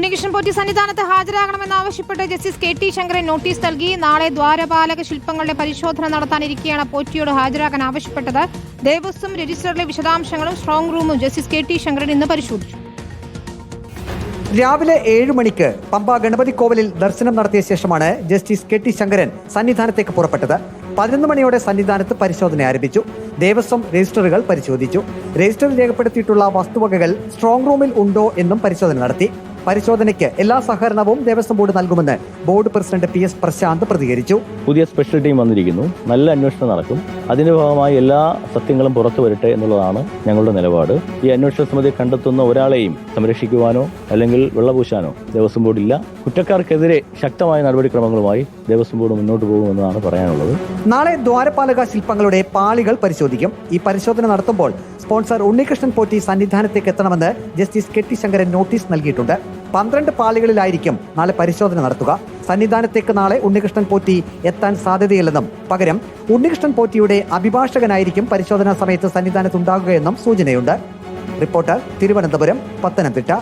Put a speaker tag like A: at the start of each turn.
A: ഉണ്ണികൃഷ്ണൻ പോറ്റി സന്നിധാനത്ത് ഹാജരാകണമെന്നാവശ്യപ്പെട്ട് justice K T Sankaran notice നൽകി. നാളെ ദ്വാരപാലക ശില്പങ്ങളുടെ പരിശോധന നടത്താനിരിക്കെയാണ് പോറ്റിയോട് ഹാജരാകാൻ ആവശ്യപ്പെട്ടത്. ദേവസ്വം രജിസ്റ്ററിലെ വിശദാംശങ്ങളും സ്ട്രോങ് റൂമും ജസ്റ്റിസ് കെ ടി ശങ്കരൻ ഇന്ന് പരിശോധിച്ചു.
B: രാവിലെ ഏഴ് മണിക്ക് പമ്പ ഗണപതി കോവിലിൽ ദർശനം നടത്തിയ ശേഷമാണ് ജസ്റ്റിസ് കെ ടി ശങ്കരൻ സന്നിധാനത്തേക്ക് പുറപ്പെട്ടത്. പതിനൊന്ന് മണിയോടെ സന്നിധാനത്ത് പരിശോധന ആരംഭിച്ചു. ദേവസ്വം രജിസ്റ്ററുകൾ പരിശോധിച്ചു. രജിസ്റ്ററിൽ രേഖപ്പെടുത്തിയിട്ടുള്ള വസ്തുവകകൾ സ്ട്രോങ് റൂമിൽ ഉണ്ടോ എന്നും പരിശോധന നടത്തി. പരിശോധനയ്ക്ക് എല്ലാ സഹകരണവും ദേവസ്വം ബോർഡ് നൽകുമെന്ന് board president P S Prasanth പ്രതികരിച്ചു.
C: പുതിയ സ്പെഷ്യൽ ടീം വന്നിരിക്കുന്നു. നല്ല അന്വേഷണം നടക്കും. അതിന്റെ ഭാഗമായി എല്ലാ സത്യങ്ങളും പുറത്തു വരട്ടെ എന്നുള്ളതാണ് ഞങ്ങളുടെ നിലപാട്. ഈ അന്വേഷണ സമിതി കണ്ടെത്തുന്ന ഒരാളെയും സംരക്ഷിക്കുവാനോ അല്ലെങ്കിൽ വെള്ളപൂശാനോ ദേവസ്വം ഇല്ല. കുറ്റക്കാർക്കെതിരെ ശക്തമായ നടപടിക്രമങ്ങളുമായി ദേവസ്വം ബോർഡ് മുന്നോട്ട് പോകുമെന്നാണ് പറയാനുള്ളത്.
B: നാളെ ദ്വാരപാലക ശില്പങ്ങളുടെ പാളികൾ പരിശോധിക്കും. ഈ പരിശോധന നടത്തുമ്പോൾ സ്പോൺസർ ഉണ്ണികൃഷ്ണൻ പോറ്റി സന്നിധാനത്തേക്ക് എത്തണമെന്ന് justice K T Sankaran notice നൽകിയിട്ടുണ്ട്. പന്ത്രണ്ട് പാളികളിലായിരിക്കും നാളെ പരിശോധന നടത്തുക. സന്നിധാനത്തേക്ക് നാളെ ഉണ്ണികൃഷ്ണൻ പോറ്റി എത്താൻ സാധ്യതയില്ലെന്നും പകരം ഉണ്ണികൃഷ്ണൻ പോറ്റിയുടെ അഭിഭാഷകനായിരിക്കും പരിശോധനാ സമയത്ത് സന്നിധാനത്തുണ്ടാകുകയെന്നും സൂചനയുണ്ട്. റിപ്പോർട്ടർ തിരുവനന്തപുരം പത്തനംതിട്ട.